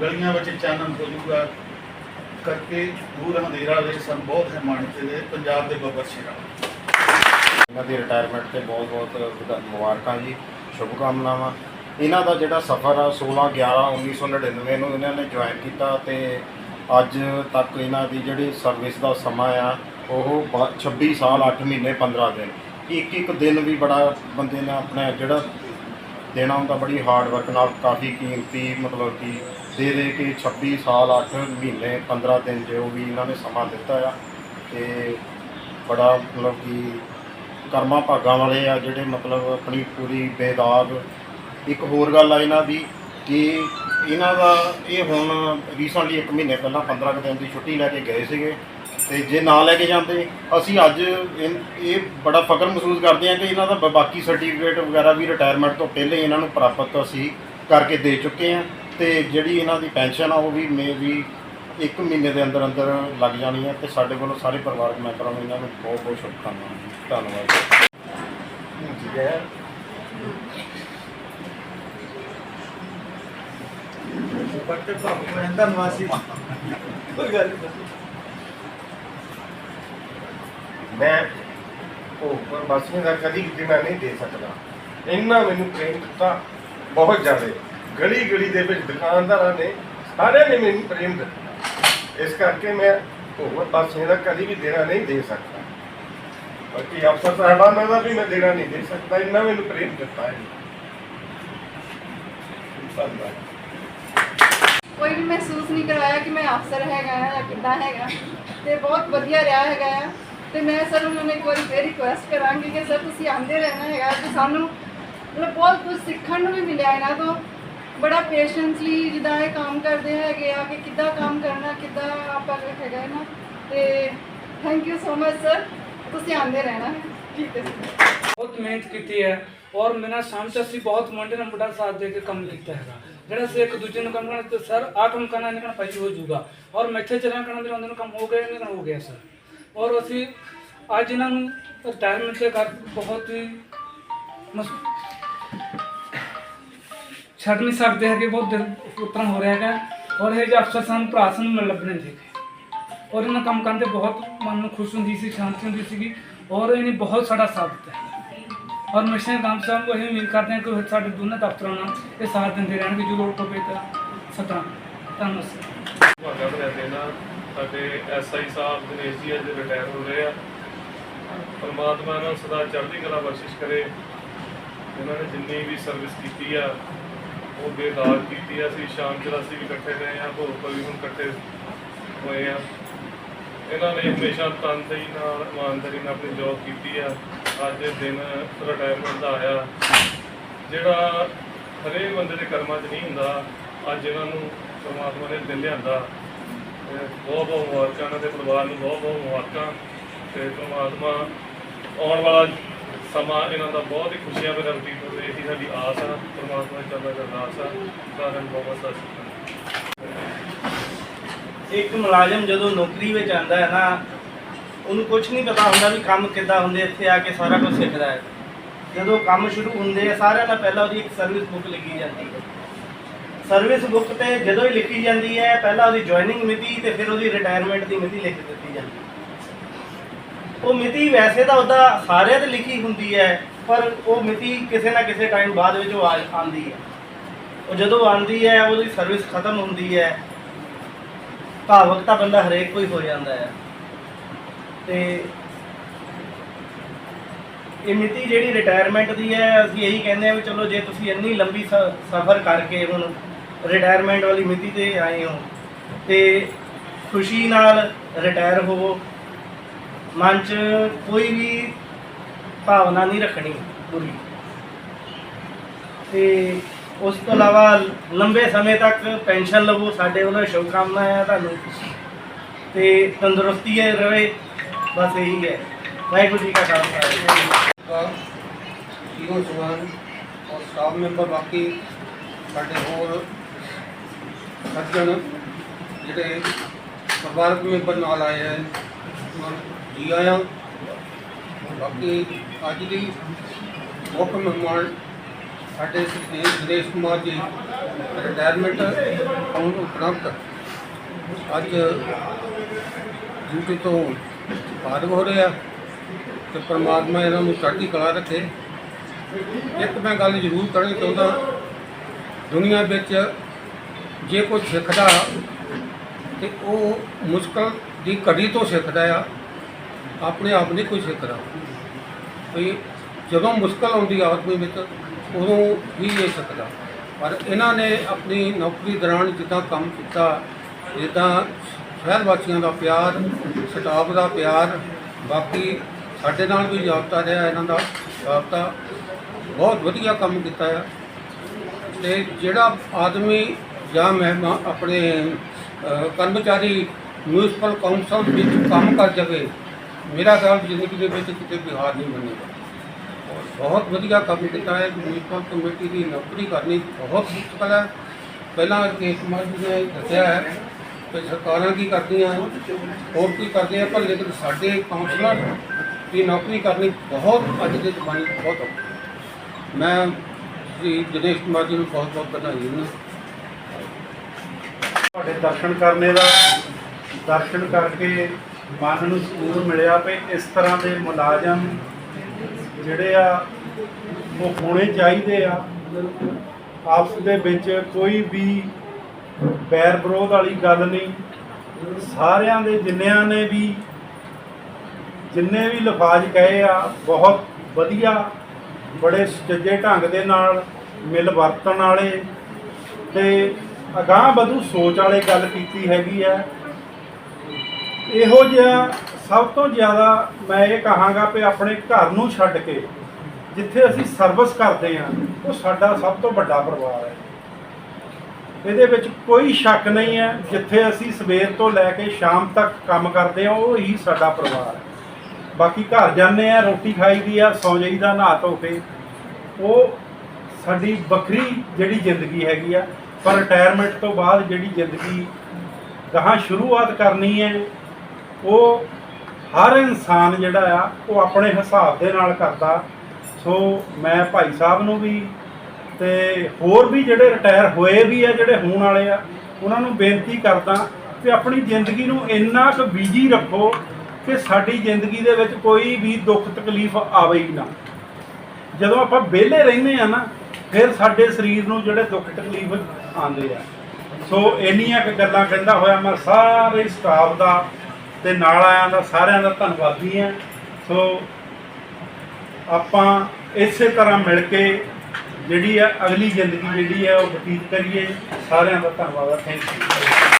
S4: ਗਲੀਆਂ ਵਿੱਚ ਚਾਨਣ ਹੋ ਜੂਗਾ ਕਰਕੇ ਦੂਰ ਹਨੇਰਾ ਵਿੱਚ ਸਾਨੂੰ, ਬਹੁਤ ਹੈ ਮਾਣਤੇ ਦੇ ਪੰਜਾਬ ਦੇ ਬੱਬਰ ਸ਼ੇਰਾ
S5: ਇਹਨਾਂ ਦੀ ਰਿਟਾਇਰਮੈਂਟ ਤੇ ਬਹੁਤ ਬਹੁਤ ਮੁਬਾਰਕਾਂ ਜੀ ਸ਼ੁਭ ਕਾਮਨਾਵਾਂ ਇਹਨਾਂ ਦਾ ਜਿਹੜਾ ਸਫ਼ਰ ਆ 16 11 1999 ਨੂੰ ਇਹਨਾਂ ਨੇ ਜੁਆਇਨ ਕੀਤਾ ਤੇ ਅੱਜ ਤੱਕ ਇਹਨਾਂ ਦੀ ਜਿਹੜੀ ਸਰਵਿਸ ਦਾ ਸਮਾਂ ਆ, ਉਹ ਬ- 26 ਸਾਲ 8 ਮਹੀਨੇ 15 ਦਿਨ। ਇੱਕ ਇੱਕ ਦਿਨ ਵੀ ਬੜਾ ਬੰਦੇ ਨੇ ਆਪਣਾ ਜਿਹੜਾ ਦੇਣਾ ਹੁੰਦਾ, ਬੜੀ ਹਾਰਡ ਵਰਕ ਨਾਲ ਕਾਫੀ ਕੀਮਤੀ ਮਤਲਬ ਕਿ ਦੇ ਦੇ ਕੇ 26 ਸਾਲ 8 ਮਹੀਨੇ 15 ਦਿਨ ਜੋ ਵੀ ਇਹਨਾਂ ਨੇ ਸਮਾਂ ਦਿੱਤਾ ਆ ਤੇ ਬੜਾ ਮਤਲਬ ਕਿ ਕਰਮਾਂ ਭਾਗਾਂ ਵਾਲੇ ਆ ਜਿਹੜੇ ਮਤਲਬ ਆਪਣੀ ਪੂਰੀ ਬੇਦਾਗ। ਇੱਕ ਹੋਰ ਗੱਲ ਆ ਇਹਨਾਂ ਦੀ ਕਿ ਇਹਨਾਂ ਦਾ ਇਹ ਹੁਣ ਰੀਸੈਂਟਲੀ 1 ਮਹੀਨੇ ਪਹਿਲਾਂ 15 ਕੁ ਦਿਨ ਦੀ ਛੁੱਟੀ ਲੈ ਕੇ ਗਏ ਸੀਗੇ ਤੇ ਜੇ ਨਾ ਲੈ ਕੇ ਜਾਂਦੇ, ਅਸੀਂ ਅੱਜ ਇਨ- ਇਹ ਬੜਾ ਫਕਰ ਮਹਿਸੂਸ ਕਰਦੇ ਹਾਂ ਕਿ ਇਹਨਾਂ ਦਾ ਬ- ਬਾਕੀ ਸਰਟੀਫਿਕੇਟ ਵਗੈਰਾ ਵੀ ਰਿਟਾਇਰਮੈਂਟ ਤੋਂ ਪਹਿਲੇ ਇਹਨਾਂ ਨੂੰ ਪ੍ਰਾਪਤ ਅਸੀਂ ਕਰਕੇ ਦੇ ਚੁੱਕੇ ਹਾਂ ਤੇ ਜਿਹੜੀ ਇਹਨਾਂ ਦੀ ਪੈਨਸ਼ਨ ਆ ਉਹ ਵੀ ਮੇ ਵੀ ਇੱਕ ਮਹੀਨੇ ਦੇ ਅੰਦਰ ਅੰਦਰ ਲੱਗ ਜਾਣੀ ਹੈ ਤੇ ਸਾਡੇ ਵੱਲੋਂ ਸਾਰੇ ਪਰਿਵਾਰਕ ਮੈਂਬਰਾਂ ਨੂੰ ਇਹਨਾਂ ਨੂੰ ਬਹੁਤ ਬਹੁਤ ਸ਼ੁਭਕਾਮਨਾਵਾਂ, ਧੰਨਵਾਦ।
S1: ਠੀਕ ਹੈ ਪੱਟੇ ਭਾਪ ਮੈਂ ਧੰਨਵਾਦ ਸੀ ਕੋਈ ਗੱਲ
S6: ਮੈਂ ਉਹ ਪਰ ਬਾਸੀਆਂ ਦਾ ਕਦੀ ਕਿਤੇ ਮੈਂ ਨਹੀਂ ਦੇ ਸਕਦਾ। ਇੰਨਾ ਮੈਨੂੰ ਪ੍ਰੇਮ ਦਿੱਤਾ ਬਹੁਤ ਜ਼ਿਆਦਾ। ਗਲੀ ਗਲੀ ਦੇ ਵਿੱਚ ਦੁਕਾਨਦਾਰਾਂ ਨੇ ਸਾਰਿਆਂ ਨੇ ਮੈਨੂੰ ਪ੍ਰੇਮ ਦਿੱਤਾ। ਇਸ ਕਰਕੇ ਮੈਂ ਉਹ ਬਾਸੀਆਂ ਦਾ ਕਦੀ ਵੀ ਦੇਣਾ ਨਹੀਂ ਦੇ ਸਕਦਾ। ਬਾਕੀ ਅਫਸਰ ਸਾਹਿਬਾਨਾਂ ਦਾ ਵੀ ਮੈਂ ਦੇਣਾ ਨਹੀਂ ਦੇ ਸਕਦਾ ਇੰਨਾ ਮੈਨੂੰ ਪ੍ਰੇਮ ਦਿੱਤਾ ਹੈ।
S7: ਕੋਈ ਵੀ ਮਹਿਸੂਸ ਨਹੀਂ ਕਰਵਾਇਆ ਕਿ ਮੈਂ ਅਫਸਰ ਹੈਗਾ ਜਾਂ ਕਿੱਦਾਂ ਹੈਗਾ। ਤੇ ਬਹੁਤ ਵਧੀਆ ਰਿਹਾ ਹੈਗਾ ਤੇ ਮੈਂ ਸਰ ਉਹਨਾਂ ਨੂੰ ਇੱਕ ਫੇਰ ਰਿਕੁਐਸਟ ਕਰਾਂਗੀ ਕਿ ਸਰ ਤੁਸੀਂ ਆਂਦੇ ਰਹਿਣਾ ਹੈਗਾ ਤੇ ਸਾਨੂੰ ਮਤਲਬ ਬਹੁਤ ਕੁਝ ਸਿੱਖਣ ਨੂੰ ਵੀ ਮਿਲਿਆ ਇਹਨਾਂ ਤੋਂ। ਬੜਾ ਪੇਸ਼ੈਂਸਲੀ ਜਿੱਦਾਂ ਇਹ ਕੰਮ ਕਰਦੇ ਹੈਗੇ ਆ ਕਿ ਕਿੱਦਾਂ ਕੰਮ ਕਰਨਾ, ਕਿੱਦਾਂ ਆਪਾਂ ਹੈਗਾ ਹੈ ਨਾ, ਤੇ thank you so much sir ਤੁਸੀਂ ਆਂਦੇ ਰਹਿਣਾ। ਠੀਕ ਹੈ
S8: ਬਹੁਤ ਮਿਹਨਤ ਕੀਤੀ ਹੈ ਔਰ ਮੇਰਾ ਸ਼ਾਮ ਚ ਅਸੀਂ ਬਹੁਤ ਮੁੰਡੇ ਨਾਲ ਮੁੰਡਾ ਸਾਥ ਦੇ ਕੇ ਕੰਮ ਕੀਤਾ ਹੈਗਾ। ਜਿਹੜਾ ਅਸੀਂ ਇੱਕ ਦੂਜੇ ਨੂੰ ਕੰਮ ਕਰਨਾ, ਤੇ ਸਰ ਆ ਕੰਮ ਕਰਨਾ, ਇਹਨਾਂ ਨਾਲ ਭਾਈ ਹੋ ਜਾਊਗਾ। ਔਰ ਮੈਥੇ ਚੱਲਣਾ ਕਰਨਾ, ਮੇਰੇ ਨੂੰ ਕੰਮ ਹੋ ਗਿਆ, ਇਹਨਾਂ ਹੋ ਗਿਆ, ਸਰ। ਔਰ ਅਸੀਂ ਅੱਜ ਇਹਨਾਂ ਨੂੰ ਰਿਟਾਇਰਮੈਂਟ ਦੇ ਕਰ ਬਹੁਤ ਹੀ ਛੱਡ ਨਹੀਂ ਸਕਦੇ ਹੈਗੇ, ਬਹੁਤ ਦਿਲ ਉਤਰਨ ਹੋ ਰਿਹਾ ਹੈਗਾ। ਔਰ ਇਹ ਜੋ ਅਫਸਰ ਸਾਨੂੰ ਭਰਾ ਸਾਨੂੰ ਮਿਲ ਲੱਭਣੇ ਸੀਗੇ ਔਰ ਇਹਨਾਂ ਕੰਮ ਕਰਨ ਤੇ ਬਹੁਤ ਮਨ ਨੂੰ ਖੁਸ਼ ਹੁੰਦੀ ਸੀ, ਸ਼ਾਂਤੀ ਹੁੰਦੀ ਸੀਗੀ। ਔਰ ਇਹਨੇ ਬਹੁਤ ਸਾਡਾ ਸਾਥ ਦਿੱਤਾ। ਔਰ ਮਿਸ਼ਨ ਕੰਮ ਸਾਹਿਬ ਨੂੰ ਇਹ ਉਮੀਦ ਕਰਦੇ ਹਾਂ ਕਿ ਸਾਡੇ ਦੋਨਾਂ ਦਫ਼ਤਰਾਂ ਨਾਲ ਇਹ ਸਾਥ ਦਿੰਦੇ ਰਹਿਣਗੇ, ਜੋ ਲੋੜ ਪਵੇ ਤਾਂ ਸਤਰਾਂ ਧੰਨਵਾਦ ਸਰ।
S9: ਭਾਗਾ ਬਣਾਉਂਦੇ ਸਾਡੇ ਐਸਆਈ ਸਾਹਿਬ ਦਿਨੇਸ਼ ਜੀ ਅੱਜ ਰਿਟਾਇਰ ਹੋ ਰਹੇ ਆ। ਪਰਮਾਤਮਾ ਨਾਲ ਸਦਾ ਚੜ੍ਹਦੀ ਕਲਾ ਬਖਸ਼ਿਸ਼ ਕਰੇ। ਇਹਨਾਂ ਨੇ ਜਿੰਨੀ ਵੀ ਸਰਵਿਸ ਕੀਤੀ ਆ ਉਹ ਬੇਦਾਗ ਕੀਤੀ ਆ, ਅਸੀਂ ਸ਼ਾਮ ਚਲਾਸੀ ਵੀ ਇਕੱਠੇ ਰਹੇ ਆ ਭੋਗਪੁਰ ਵੀ ਹੁਣ ਇਕੱਠੇ ਹੋਏ ਆ। ਇਹਨਾਂ ਨੇ ਹਮੇਸ਼ਾ ਤਨਦੇਹੀ ਨਾਲ, ਇਮਾਨਦਾਰੀ ਨਾਲ ਆਪਣੀ ਜੌਬ ਕੀਤੀ ਆ। ਅੱਜ ਇਹ ਦਿਨ ਰਿਟਾਇਰਮੈਂਟ ਦਾ ਆਇਆ। ਜਿਹੜਾ ਹਰੇਕ ਬੰਦੇ ਦੇ ਕਰਮਾਂ 'ਚ ਨਹੀਂ ਹੁੰਦਾ, ਅੱਜ ਇਹਨਾਂ ਨੂੰ ਪਰਮਾਤਮਾ ਨੇ ਦਿਨ ਲਿਆਂਦਾ। ਬਹੁਤ ਬਹੁਤ ਮੁਬਾਰਕਾਂ, ਇਹਨਾਂ ਦੇ ਪਰਿਵਾਰ ਨੂੰ ਬਹੁਤ ਬਹੁਤ ਮੁਬਾਰਕਾਂ। ਤੇ ਪਰਮਾਤਮਾ ਆਉਣ ਵਾਲਾ ਸਮਾਂ ਇਹਨਾਂ ਦਾ ਬਹੁਤ ਹੀ ਖੁਸ਼ੀਆਂ ਭਰਿਆ ਬਤੀਤ ਹੋਵੇ ਇਹੀ ਸਾਡੀ ਆਸ ਆ, ਪਰਮਾਤਮਾ ਦੀ ਚਰਨਾਂ 'ਚ ਅਰਦਾਸ ਆ। ਸਾਰਿਆਂ ਨੂੰ ਬਹੁਤ ਸਤਿ ਸ਼੍ਰੀ
S10: ਇੱਕ ਮੁਲਾਜ਼ਮ ਜਦੋਂ ਨੌਕਰੀ ਵਿੱਚ ਆਂਦਾ ਹੈ ਨਾ, ਉਹਨੂੰ ਕੁਝ ਨਹੀਂ ਪਤਾ ਹੁੰਦਾ ਵੀ ਕੰਮ ਕਿੱਦਾਂ ਹੁੰਦੇ, ਇੱਥੇ ਆ ਕੇ ਸਾਰਾ ਕੁਝ ਸਿੱਖਦਾ ਹੈ। ਜਦੋਂ ਕੰਮ ਸ਼ੁਰੂ ਹੁੰਦੇ ਆ, ਸਾਰਿਆਂ ਨਾਲ ਪਹਿਲਾਂ ਉਹਦੀ ਇੱਕ ਸਰਵਿਸ ਬੁੱਕ ਲਿਖੀ ਜਾਂਦੀ ਹੈ। ਸਰਵਿਸ ਬੁੱਕ ਤੇ ਜਦੋਂ ਹੀ ਲਿਖੀ ਜਾਂਦੀ ਹੈ, ਪਹਿਲਾਂ ਉਹਦੀ ਜੁਆਇਨਿੰਗ ਮਿਤੀ ਤੇ ਫਿਰ ਉਹਦੀ ਰਿਟਾਇਰਮੈਂਟ ਦੀ ਮਿਤੀ ਲਿਖ ਦਿੱਤੀ ਜਾਂਦੀ ਹੈ। ਉਹ ਮਿਤੀ ਵੈਸੇ ਤਾਂ ਉਹਦਾ ਸਾਰਿਆਂ ਤੇ ਲਿਖੀ ਹੁੰਦੀ ਹੈ, ਪਰ ਉਹ ਮਿਤੀ ਕਿਸੇ ਨਾ ਕਿਸੇ ਟਾਈਮ ਬਾਅਦ ਵਿੱਚ ਉਹ ਆ- ਆਉਂਦੀ ਹੈ। ਉਹ ਜਦੋਂ ਆਉਂਦੀ ਹੈ, ਉਹਦੀ ਸਰਵਿਸ ਖਤਮ ਹੁੰਦੀ ਹੈ, ਭਾਵਕ ਤਾਂ ਬੰਦਾ ਹਰੇਕ ਕੋਈ ਹੋ ਜਾਂਦਾ ਹੈ। ਤੇ ਇਹ ਮਿਤੀ ਜਿਹੜੀ ਰਿਟਾਇਰਮੈਂਟ ਦੀ ਹੈ, ਅਸੀਂ ਇਹੀ ਕਹਿੰਦੇ ਆ ਵੀ ਚਲੋ ਜੇ ਤੁਸੀਂ ਇੰਨੀ ਲੰਬੀ ਸ, ਸਫ਼ਰ ਕਰਕੇ ਹੁਣ ਰਿਟਾਇਰਮੈਂਟ ਵਾਲੀ ਮਿਤੀ ਤੇ ਆਏ ਹੋ, ਤੇ ਖੁਸ਼ੀ ਨਾਲ ਰਿਟਾਇਰ ਹੋਵੋ ਮਨ 'ਚ ਕੋਈ ਵੀ ਭਾਵਨਾ ਨਹੀਂ ਰੱਖਣੀ ਬੁਰੀ। ਤੇ ਉਸ ਤੋਂ ਇਲਾਵਾ ਲੰਬੇ ਸਮੇਂ ਤੱਕ ਪੈਨਸ਼ਨ ਲਵੋ, ਸਾਡੇ ਵੱਲੋਂ ਸ਼ੁਭਕਾਮਨਾ ਹੈ ਤੁਹਾਨੂੰ। ਤੇ ਤੰਦਰੁਸਤੀ ਹੈ, ਰਵੇ, ਬਸ ਇਹੀ ਹੈ। ਵਾਹਿਗੁਰੂ ਜੀ ਕਾ ਖਾਲਸਾ।
S11: ਜੀਓ ਜਵਾਨ ਔਰ ਸਟਾਫ ਮੈਂਬਰ ਬਾਕੀ ਸਾਡੇ ਹੋਰ ਸੱਜਣ ਜਿਹੜੇ ਪਰਿਵਾਰਕ ਮੈਂਬਰ ਨਾਲ ਆਏ ਹੈ ਜੀ ਆਇਆਂ। ਬਾਕੀ ਅੱਜ ਦੀ ਮੁੱਖ ਮਹਿਮਾਨ ਸਾਡੇ ਸੁਖਦੇਵ ਸੁਰੇਸ਼ ਕੁਮਾਰ ਜੀ ਰਿਟਾਇਰਮੈਂਟ ਹੋਣ ਉਪਰੰਤ ਅੱਜ ਡਿਊਟੀ ਤੋਂ ਫਾਰਗ ਹੋ ਰਹੇ ਆ ਤੇ ਪਰਮਾਤਮਾ ਇਹਨਾਂ ਨੂੰ ਚੜ੍ਹਦੀ ਕਲਾ ਰੱਖੇ। ਇੱਕ ਮੈਂ ਗੱਲ ਜ਼ਰੂਰ ਕਰਨੀ ਚਾਹੁੰਦਾ, ਦੁਨੀਆ ਵਿੱਚ ਜੇ ਕੋਈ ਸਿੱਖਦਾ ਤੇ ਉਹ ਮੁਸ਼ਕਲ ਦੀ ਘੜੀ ਤੋਂ ਸਿੱਖਦਾ ਆ ਆਪਣੇ ਆਪ ਨਹੀਂ ਕੋਈ ਸਿੱਖਦਾ ਵੀ ਜਦੋਂ ਮੁਸ਼ਕਲ ਆਉਂਦੀ ਆਦਮੀ ਵਿੱਚ, ਉਦੋਂ ਹੀ ਇਹ ਸਿੱਖਦਾ ਪਰ ਇਹਨਾਂ ਨੇ ਆਪਣੀ ਨੌਕਰੀ ਦੌਰਾਨ ਜਿੱਦਾਂ ਕੰਮ ਕੀਤਾ, ਜਿੱਦਾਂ ਸ਼ਹਿਰ ਵਾਸੀਆਂ ਦਾ ਪਿਆਰ, ਸਟਾਫ ਦਾ ਪਿਆਰ, ਬਾਕੀ ਸਾਡੇ ਨਾਲ ਵੀ ਜਾਬਤਾ ਰਿਹਾ ਇਹਨਾਂ ਦਾ ਜਾਬਤਾ ਬਹੁਤ ਵਧੀਆ ਕੰਮ ਕੀਤਾ ਆ। ਤੇ ਜਿਹੜਾ ਆਦਮੀ ਜਾਂ ਮਹਿਮਾ ਆਪਣੇ ਕਰਮਚਾਰੀ ਮਿਊਨਿਸਪਲ ਕਾਉਂਸਲ ਵਿੱਚ ਕੰਮ ਕਰ ਜਾਵੇ ਮੇਰਾ ਖਿਆਲ ਜ਼ਿੰਦਗੀ ਦੇ ਵਿੱਚ ਕਿਤੇ ਬਿਹਾਰ ਨਹੀਂ ਮੰਨੇਗਾ ਔਰ ਬਹੁਤ ਵਧੀਆ ਕੰਮ ਕੀਤਾ ਹੈ ਮਿਊਨਿਸਪਲ ਕਮੇਟੀ ਦੀ ਨੌਕਰੀ ਕਰਨੀ ਬਹੁਤ ਮੁਸ਼ਕਲ ਹੈ। ਪਹਿਲਾਂ ਕੇਸ ਕੁਮਾਰ ਜੀ ਨੇ ਦੱਸਿਆ ਹੈ ਕਿ ਸਰਕਾਰਾਂ ਕੀ ਕਰਦੀਆਂ, ਹੋਰ ਕੀ ਕਰਦੇ ਆ ਪਰ ਲੇਕਿਨ ਸਾਡੇ ਕਾਉਂਸਲਰ ਦੀ ਨੌਕਰੀ ਕਰਨੀ ਬਹੁਤ ਅੱਜ ਦੇ ਜ਼ਮਾਨੇ 'ਚ ਬਹੁਤ ਔਖੀ ਮੈਂ ਸ਼੍ਰੀ ਦਿਨੇਸ਼ ਕੁਮਾਰ ਜੀ ਨੂੰ ਬਹੁਤ ਬਹੁਤ ਵਧਾਈ ਦਿੰਦਾ
S12: ਤੁਹਾਡੇ ਦਰਸ਼ਨ ਕਰਨੇ ਦਾ, ਦਰਸ਼ਨ ਕਰਕੇ ਮਨ ਨੂੰ ਸਕੂਨ ਮਿਲਿਆ ਵੀ ਇਸ ਤਰ੍ਹਾਂ ਦੇ ਮੁਲਾਜ਼ਮ ਜਿਹੜੇ ਆ, ਉਹ ਹੋਣੇ ਚਾਹੀਦੇ ਆ। ਆਪਸ ਦੇ ਵਿੱਚ ਕੋਈ ਵੀ ਬੈਰ ਵਿਰੋਧ ਵਾਲੀ ਗੱਲ ਨਹੀਂ। ਸਾਰਿਆਂ ਦੇ ਜਿੰਨਿਆਂ ਨੇ ਵੀ, ਜਿੰਨੇ ਵੀ ਲਫਾਜ਼ ਕਹੇ ਆ, ਬਹੁਤ ਵਧੀਆ, ਬੜੇ ਸੁਚੱਜੇ ਢੰਗ ਦੇ ਨਾਲ ਮਿਲ ਵਰਤਣ ਵਾਲੇ ਤੇ ਅਗਾਹ ਵਧੂ ਸੋਚ ਵਾਲੇ ਗੱਲ ਕੀਤੀ ਹੈਗੀ ਆ। ਇਹੋ ਜਿਹਾ ਸਭ ਤੋਂ ਜ਼ਿਆਦਾ ਮੈਂ ਇਹ ਕਹਾਂਗਾ ਕਿ ਆਪਣੇ ਘਰ ਨੂੰ ਛੱਡ ਕੇ ਜਿੱਥੇ ਅਸੀਂ ਸਰਵਿਸ ਕਰਦੇ ਹਾਂ, ਉਹ ਸਾਡਾ ਸਭ ਤੋਂ ਵੱਡਾ ਪਰਿਵਾਰ ਹੈ। ਇਹਦੇ ਵਿੱਚ ਕੋਈ ਸ਼ੱਕ ਨਹੀਂ ਹੈ, ਜਿੱਥੇ ਅਸੀਂ ਸਵੇਰ ਤੋਂ ਲੈ ਕੇ ਸ਼ਾਮ ਤੱਕ ਕੰਮ ਕਰਦੇ ਹਾਂ, ਉਹ ਹੀ ਸਾਡਾ ਪਰਿਵਾਰ ਹੈ। ਬਾਕੀ ਘਰ ਜਾਂਦੇ ਆ ਰੋਟੀ ਖਾਈਦੀ ਆ, ਸੌ ਜਾਈਦਾ, ਨਹਾ ਧੋ ਕੇ। ਉਹ ਸਾਡੀ ਵੱਖਰੀ ਜਿਹੜੀ ਜ਼ਿੰਦਗੀ ਹੈਗੀ ਆ, ਪਰ ਰਿਟਾਇਰਮੈਂਟ ਤੋਂ ਬਾਅਦ ਜਿਹੜੀ ਜ਼ਿੰਦਗੀ ਗਾਹਾਂ ਸ਼ੁਰੂਆਤ ਕਰਨੀ ਹੈ ਉਹ ਹਰ ਇਨਸਾਨ ਜਿਹੜਾ ਆ, ਉਹ ਆਪਣੇ ਹਿਸਾਬ ਦੇ ਨਾਲ ਕਰਦਾ। ਸੋ ਮੈਂ ਭਾਈ ਸਾਹਿਬ ਨੂੰ ਵੀ ਤੇ ਹੋਰ ਵੀ ਜਿਹੜੇ ਰਿਟਾਇਰ ਹੋਏ ਵੀ ਆ, ਜਿਹੜੇ ਹੋਣ ਵਾਲੇ ਆ, ਉਹਨਾਂ ਨੂੰ ਬੇਨਤੀ ਕਰਦਾ ਕਿ ਆਪਣੀ ਜ਼ਿੰਦਗੀ ਨੂੰ ਇੰਨਾ ਕੁ ਬਿਜ਼ੀ ਰੱਖੋ ਕਿ ਸਾਡੀ ਜ਼ਿੰਦਗੀ ਦੇ ਵਿੱਚ ਕੋਈ ਵੀ ਦੁੱਖ ਤਕਲੀਫ ਆਵੇ ਹੀ ਨਾ। ਜਦੋਂ ਆਪਾਂ ਵਿਹਲੇ ਰਹਿੰਦੇ ਆ ਨਾ, ਫਿਰ ਸਾਡੇ ਸਰੀਰ ਨੂੰ ਜਿਹੜੇ ਦੁੱਖ ਤਕਲੀਫ ਆਉਂਦੇ ਆ। ਸੋ ਇੰਨੀਆਂ ਕੁ ਗੱਲਾਂ ਕਹਿੰਦਾ ਹੋਇਆ ਮੈਂ ਸਾਰੇ ਸਟਾਫ ਦਾ ਤੇ ਨਾਲ ਆਇਆਂ ਦਾ ਸਾਰਿਆਂ ਦਾ ਧੰਨਵਾਦੀ ਹਾਂ ਸੋ ਆਪਾਂ ਇਸੇ ਤਰ੍ਹਾਂ ਮਿਲ ਕੇ ਜਿਹੜੀ ਆ ਅਗਲੀ ਜ਼ਿੰਦਗੀ ਜਿਹੜੀ ਹੈ ਉਹ ਬਤੀਤ ਕਰੀਏ। ਸਾਰਿਆਂ ਦਾ ਧੰਨਵਾਦ ਥੈਂਕ ਯੂ